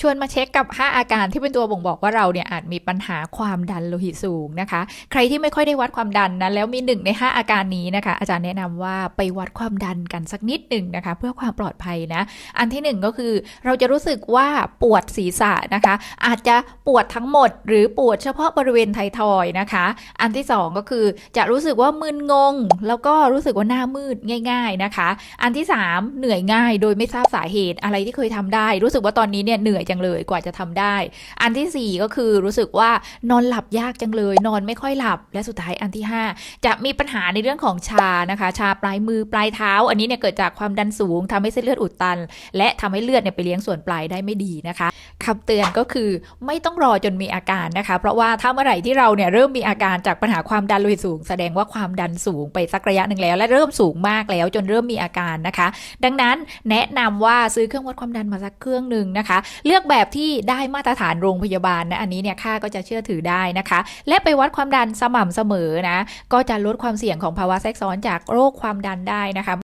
ชวนมาเช็คกับ 5 อาการที่เป็นตัวบ่งบอกว่าเราเนี่ยอาจมีปัญหาความดันโลหิตสูงนะคะ ใครที่ไม่ค่อยได้วัดความดันนะแล้วมีหนึ่งใน 5 อาการนี้นะคะ อาจารย์แนะนำว่าไปวัดความดันกันสักนิดหนึ่งนะคะ เพื่อความปลอดภัยนะ อันที่หนึ่งก็คือเราจะรู้สึกว่าปวดศีรษะนะคะ อาจจะปวดทั้งหมด หรือปวดเฉพาะบริเวณไทยทอยนะคะ อันที่สองก็คือจะรู้สึกว่ามึนงง แล้วก็รู้สึกว่าหน้ามืดง่าย ๆนะคะ อันที่ 3 เหนื่อยง่าย โดยไม่ทราบสาเหตุอะไรที่เคยทำได้ รู้สึกว่าตอนนี้เนี่ยเหนื่อยจังเลยกว่าจะทำได้ อันทีสี่ 4 ก็คือรู้สึกว่านอนหลับยากจังเลย นอนไม่ค่อยหลับ และสุดท้ายอันที่ 5 จะมีปัญหาในเรื่องของชานะคะ ชาปลายมือปลายเท้า อันนี้เนี่ยเกิดจากความดันสูงทำให้เส้นเลือดอุดตัน และทำให้เลือดเนี่ยไปเลี้ยงส่วนปลายได้ไม่ดีนะคะคำเตือนก็คือไม่ต้องรอจนมีอาการนะคะ เพราะว่าถ้าเมื่อไหร่ที่เราเนี่ยเริ่มมีอาการจากปัญหาความดันโลหิตสูง แสดงว่าความดันสูงไปสักระยะหนึ่งแล้ว และเริ่มสูงมากแล้ว จนเริ่มมีอาการนะคะ ดังนั้นแนะนำว่าซื้อเครื่องวัดความดันมาสักเครื่องหนึ่งนะคะเลือกอกแบบที่ได้มาตรฐานโรงพยาบาลนะอันนี้เนี่ยค่าก็จะเชื่อถือได้นะคะ และไปวัดความดันสม่ำเสมอนะก็จะลดความเสี่ยงของภาวะแทรกซ้อนจากโรคความดันได้นะคะ